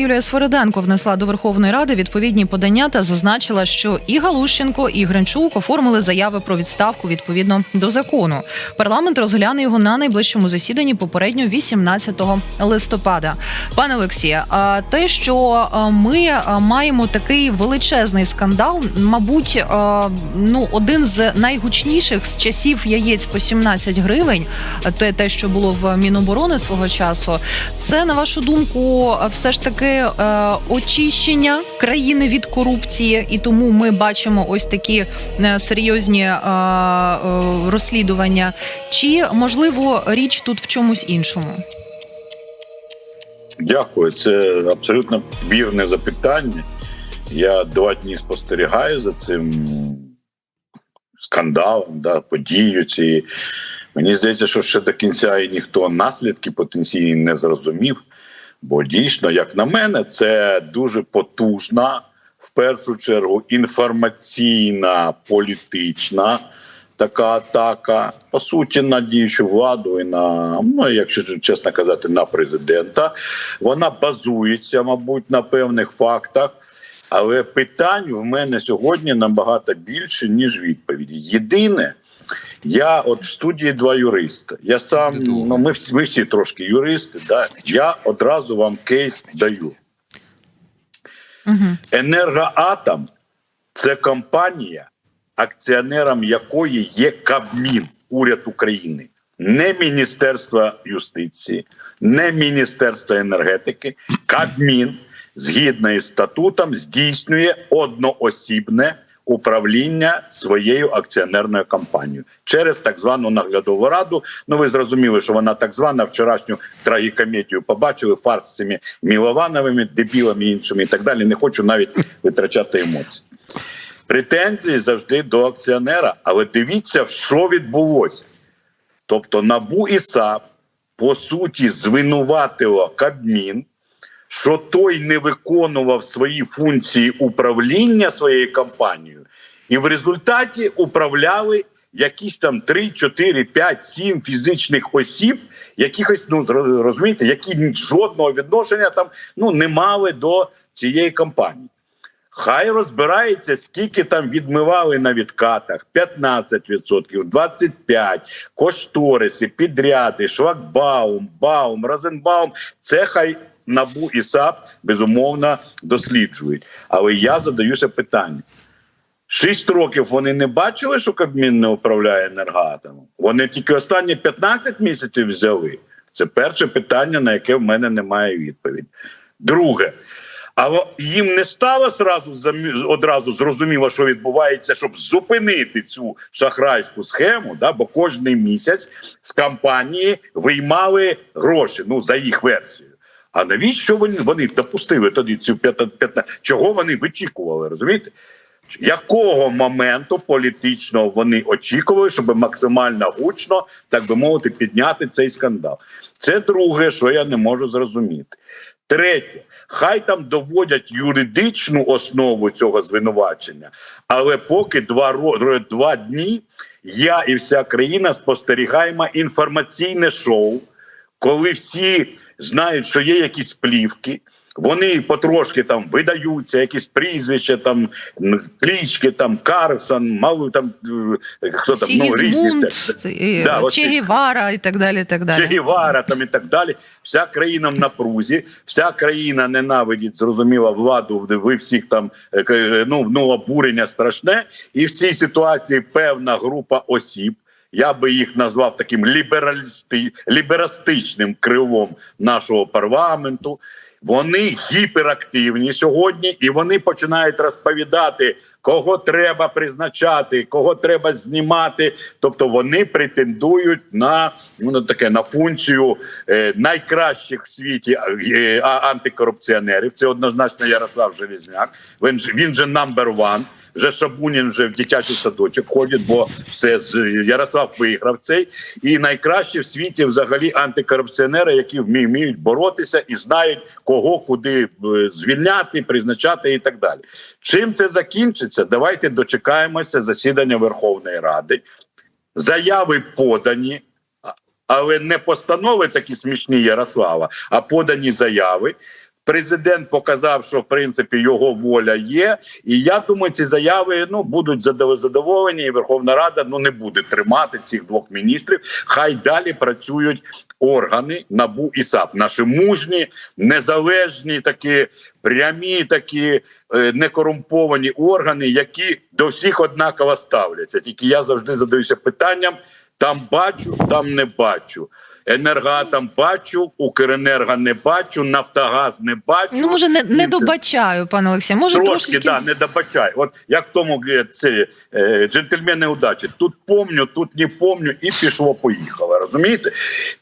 Юлія Свириденко внесла до Верховної Ради відповідні подання та зазначила, що і Галущенко, і Гринчук оформили заяви про відставку відповідно до закону. Парламент розгляне його на найближчому засіданні попередньо 18 листопада. Пане Олексія, а те, що ми маємо такий величезний скандал, мабуть, ну один з найгучніших з часів яєць по 17 гривень, те, те, що було в Міноборони свого часу, це на вашу думку, все ж таки е, очищення країни від корупції, і тому ми бачимо ось такі е, серйозні е, розслідування. Чи можливо річ тут в чомусь іншому? Дякую, це абсолютно вірне запитання. Я два дні спостерігаю за цим скандалом, да, подією цієї. Мені здається, що ще до кінця і ніхто наслідки потенційні не зрозумів. Бо дійсно, як на мене, це дуже потужна, в першу чергу, інформаційна, політична така атака, по суті, на діючу владу і на, ну, якщо чесно казати, на президента. Вона базується, мабуть, на певних фактах. Але питань в мене сьогодні набагато більше, ніж відповіді. Єдине, я от в студії два юриста. Я сам, ну ми всі, ми всі трошки юристи. Да? Я одразу вам кейс даю. Енергоатом це компанія, акціонером якої є Кабмін, уряд України, не Міністерство юстиції, не Міністерство енергетики. Кабмін, згідно із статутом, здійснює одноосібне управління своєю акціонерною компанією через так звану наглядову раду. Ну ви зрозуміли, що вона так звана вчорашню трагікомедію побачили фарс з цими Міловановими, дебілами іншими і так далі. Не хочу навіть витрачати емоції. Претензії завжди до акціонера, але дивіться, що відбулося. Тобто, НАБУ і САП по суті звинуватило Кабмін, що той не виконував свої функції управління своєю компанією, і в результаті управляли якісь там 3, 4, 5, 7 фізичних осіб, якихось, ну розумієте, які жодного відношення там ну не мали до цієї компанії. Хай розбирається, скільки там відмивали на відкатах: 15%, 25%, кошториси, підряди, шлагбаум, баум, розенбаум. Це хай НАБУ і САП безумовно досліджують. Але я задаюся питанням. Шість років вони не бачили, що Кабмін не управляє енергоатомом. Вони тільки останні 15 місяців взяли. Це перше питання, на яке в мене немає відповіді. Друге, а їм не стало сразу одразу зрозуміло, що відбувається, щоб зупинити цю шахрайську схему, да? бо кожний місяць з компанії виймали гроші, ну за їх версією. А навіщо вони, вони допустили тоді цю 15? Чого вони вичікували, розумієте? Якого моменту політичного вони очікували, щоб максимально гучно, так би мовити, підняти цей скандал? Це друге, що я не можу зрозуміти. Третє, хай там доводять юридичну основу цього звинувачення, але поки два, два дні я і вся країна спостерігаємо інформаційне шоу, коли всі знають, що є якісь плівки. Вони потрошки там видаються, якісь прізвища, там клічки, там Карсон, мав там е, хто там ну різні. Сігізмунд, Да, е, Че Гевара і так далі. так далі. Гевара там і так далі. Вся країна в напрузі, вся країна ненавидить, зрозуміла владу. де Ви всіх там е, ну, ну обурення страшне. І в цій ситуації певна група осіб. Я би їх назвав таким лібералісти, ліберастичним крилом нашого парламенту. Вони гіперактивні сьогодні, і вони починають розповідати, кого треба призначати, кого треба знімати. Тобто вони претендують на ну таке на функцію е, найкращих в світі е, антикорупціонерів. Це однозначно Ярослав Железняк. Він же він же number one. Вже Шабунін вже в дитячий садочок ходить, бо все з Ярослав виграв цей. І найкраще в світі взагалі антикорупціонери, які вміють боротися і знають, кого куди е, звільняти, призначати і так далі. Чим це закінчиться? Давайте дочекаємося засідання Верховної Ради. Заяви подані, але не постанови такі смішні Ярослава, а подані заяви. Президент показав, що в принципі його воля є. І я думаю, ці заяви ну будуть задов- задоволені. І Верховна Рада ну не буде тримати цих двох міністрів. Хай далі працюють органи НАБУ і САП. Наші мужні, незалежні, такі прямі, такі е, некорумповані органи, які до всіх однаково ставляться. Тільки я завжди задаюся питанням: там бачу, там не бачу. Енергатом бачу, Укренерго не бачу, Нафтогаз не бачу. Ну, може, не, не добачаю, пане Олексію. Може, Трошки, трошечки... да, не добачай. От як в тому е, це, е, джентльмени удачі. Тут помню, тут не помню, і пішло, поїхало. Розумієте?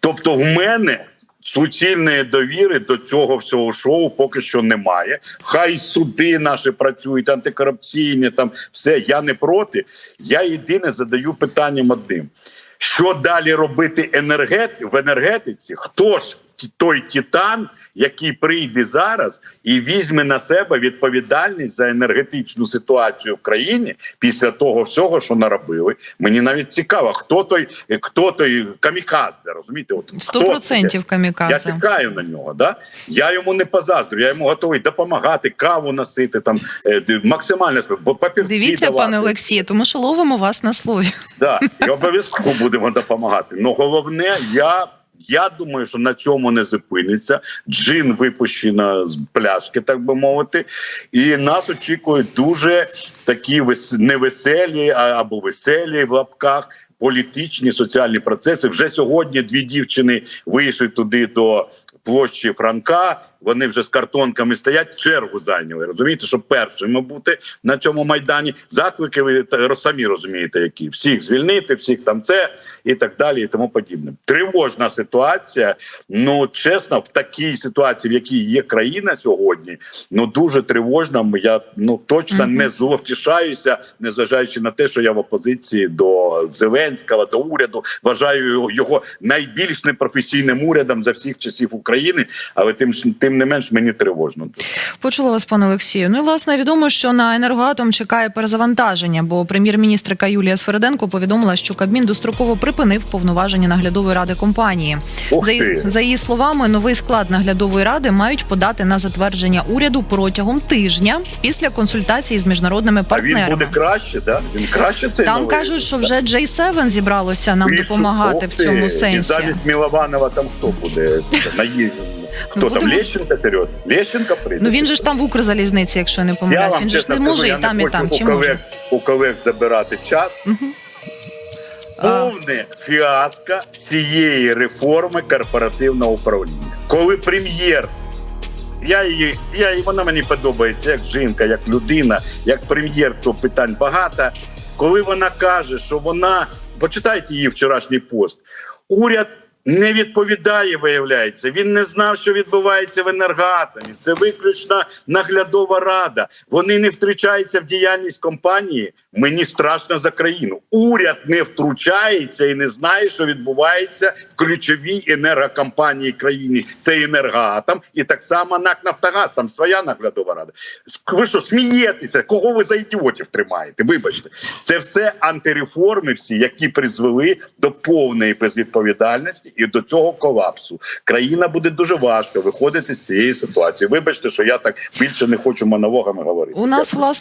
Тобто, в мене суцільної довіри до цього всього шоу поки що немає. Хай суди наші працюють, антикорупційні, там все. Я не проти. Я єдине задаю питанням одним. Що далі робити енергет... в енергетиці? Хто ж той титан, який прийде зараз і візьме на себе відповідальність за енергетичну ситуацію в країні після того всього, що наробили? Мені навіть цікаво, хто той, хто той камікадзе, розумієте? От Сто хто це? процентів Я чекаю на нього. Да? Я йому не позаздрю, я йому готовий допомагати, каву носити, там е, максимально папірці Дивіться, давати. пане Олексію, тому що ловимо вас на слові. Да, і обов'язково будемо допомагати. Ну головне, я. Я думаю, що на цьому не зупиниться. Джин випущена з пляшки, так би мовити, і нас очікують дуже такі вес- невеселі або веселі в лапках політичні соціальні процеси. Вже сьогодні дві дівчини вийшли туди до площі Франка. Вони вже з картонками стоять, чергу зайняли. Розумієте, щоб першими бути на цьому майдані. Заклики ви самі розумієте, які всіх звільнити, всіх там це і так далі, і тому подібне. Тривожна ситуація. Ну чесно, в такій ситуації, в якій є країна сьогодні, ну дуже тривожна. Я ну точно не зловтішаюся, незважаючи на те, що я в опозиції до Зеленського, до уряду вважаю його- найбільш непрофесійним урядом за всіх часів України. Але тим ж- тим не менш мені тривожно. Почула вас, пане Олексію. Ну і власне відомо, що на енергоатом чекає перезавантаження, бо прем'єр-міністрка Юлія Свериденко повідомила, що Кабмін достроково припинив повноваження наглядової ради компанії. За, за її словами, новий склад наглядової ради мають подати на затвердження уряду протягом тижня після консультації з міжнародними А він партнерами. буде краще, да? Він краще цей Там новий? кажуть, що вже J7 зібралося нам Ти допомагати в цьому І сенсі. замість Мілованова там хто буде? Наї... Хто там? будемо- Лещенко вперед? Лещенко прийде? Ну він же ж там в Укрзалізниці, якщо я не помиляюсь. Він же ж не скажу, може і там, і там. у Чи може? колег, у колег забирати час. А. Повне фіаско всієї реформи корпоративного управління. Коли прем'єр, я її, я вона мені подобається як жінка, як людина, як прем'єр, то питань багато. Коли вона каже, що вона почитайте її вчорашній пост, уряд. Не відповідає, виявляється. Він не знав, що відбувається в енергоатомі. Це виключно наглядова рада. Вони не втручаються в діяльність компанії. Мені страшно за країну. Уряд не втручається і не знає, що відбувається в ключовій енергокомпанії країни. Це енергоатом, і так само НАК Нафтогаз. Там своя наглядова рада. Ви що смієтеся? Кого ви за ідіотів тримаєте? Вибачте, це все антиреформи, всі, які призвели до повної безвідповідальності і до цього колапсу. Країна буде дуже важко виходити з цієї ситуації. Вибачте, що я так більше не хочу монологами говорити. У нас власне